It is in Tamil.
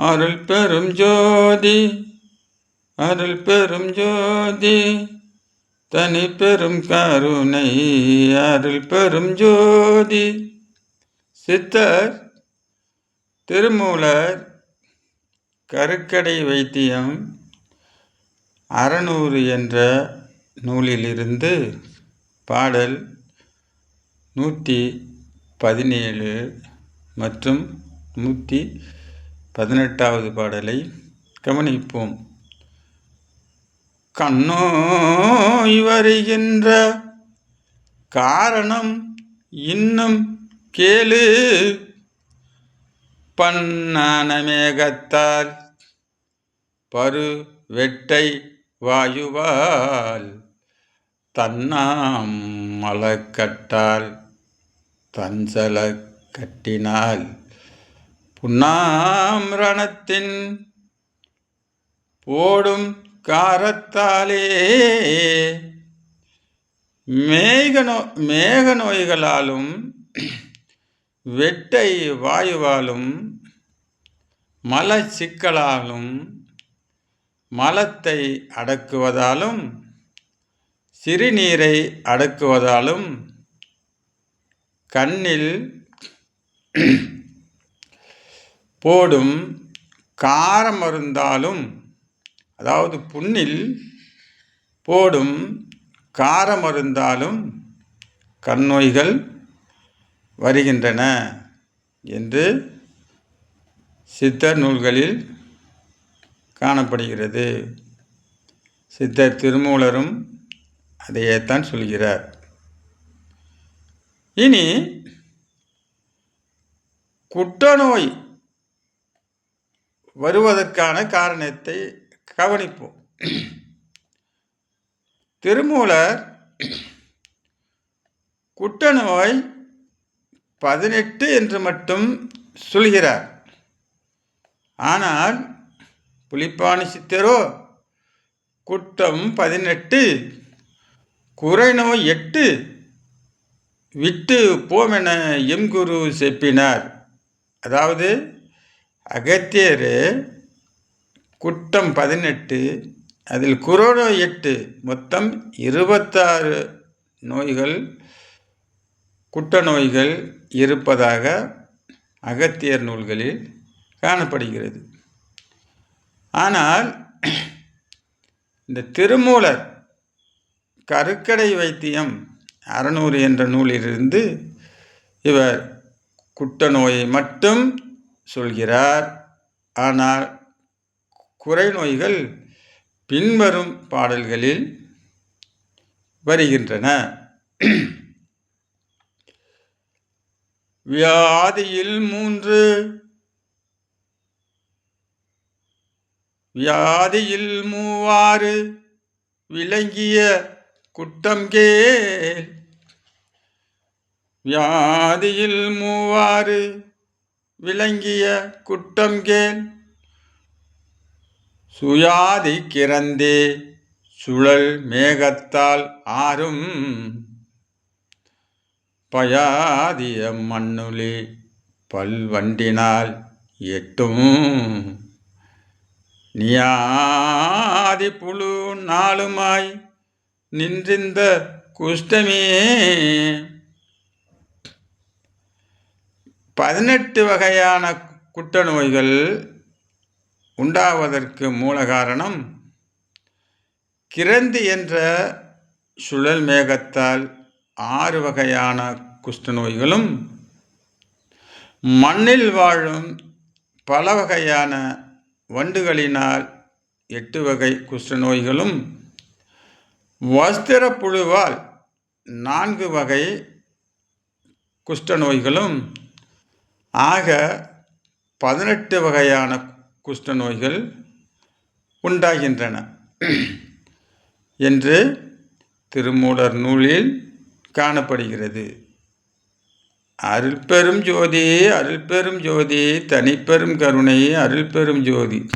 அருள் பெரும் ஜோதி அருள் பெரும் ஜோதி தனி பெரும் கருணை அருள் பெரும் ஜோதி. சித்தர் திருமூலர் கருக்கடை வைத்தியம் அறநூறு என்ற நூலிலிருந்து பாடல் நூற்றி பதினேழு மற்றும் நூற்றி பதினெட்டாவது பாடலை கவனிப்போம். கண்ணோய் வருகின்ற காரணம் இன்னும் கேளு. பண்ணான மேகத்தால் பரு வெட்டை வாயுவால் தன்னாம் மலக்கட்டால் தஞ்சல கட்டினால் புன்னாம்ரணத்தின் போடும் காரத்தாலே மேக நோ மேக நோய்களாலும் வெட்டை வாயுவாலும் மலச்சிக்கலாலும் மலத்தை அடக்குவதாலும் சிறுநீரை அடக்குவதாலும் கண்ணில் போடும் காரமருந்தாலும் அதாவது புண்ணில் போடும் காரமருந்தாலும் கண்ணோய்கள் வருகின்றன என்று சித்தர் நூல்களில் காணப்படுகிறது. சித்தர் திருமூலரும் அதையேத்தான் சொல்கிறார். இனி குற்றநோய் வருவதற்கான காரணத்தை கவனிப்போம். திருமூலர் குற்றநோய் பதினெட்டு என்று மட்டும் சொல்கிறார். ஆனால் புலிப்பாணி சித்தரோ குற்றம் பதினெட்டு குறைநோய் எட்டு விட்டு போமென எம் குரு செப்பினார். அதாவது அகத்தியர் குற்றம் பதினெட்டு அதில் குரோனோ எட்டு மொத்தம் இருபத்தாறு நோய்கள் குட்ட நோய்கள் இருப்பதாக அகத்தியர் நூல்களில் காணப்படுகிறது. ஆனால் இந்த திருமூலர் கருக்கடை வைத்தியம் அறநூறு என்ற நூலிலிருந்து இவர் குட்ட நோயை மட்டும் சொல்கிறார். ஆனால் குறை நோய்கள் பின்வரும் பாடல்களில் வருகின்றன. வியாதியில் மூன்று வியாதியில் மூவாறு விளங்கிய குட்டம் கேள். வியாதியில் மூவாறு விளங்கிய குட்டம் கேள். சுயாதி கிறந்தே சுழல் மேகத்தால் ஆறும். பயாதிய மண்ணுளி பல்வண்டினால் எட்டும். நியாதி புழு நாளுமாய் நின்றிந்த குஷ்டமே பதினெட்டு வகையான குட்ட நோய்கள் உண்டாவதற்கு மூல காரணம் கிரந்தி என்ற சுழல் மேகத்தால் ஆறு வகையான குஷ்ட நோய்களும் மண்ணில் வாழும் பல வகையான வண்டுகளினால் எட்டு வகை குஷ்ட நோய்களும் வஸ்திர புழுவால் நான்கு வகை குஷ்ட நோய்களும் ஆக பதினெட்டு வகையான குஷ்ட நோய்கள் உண்டாகின்றன. என்று திருமூலர் நூலில் காணப்படுகிறது. அருள் பெரும் ஜோதி அருள் பெரும் ஜோதி தனிப்பெரும் கருணை அருள் பெரும் ஜோதி.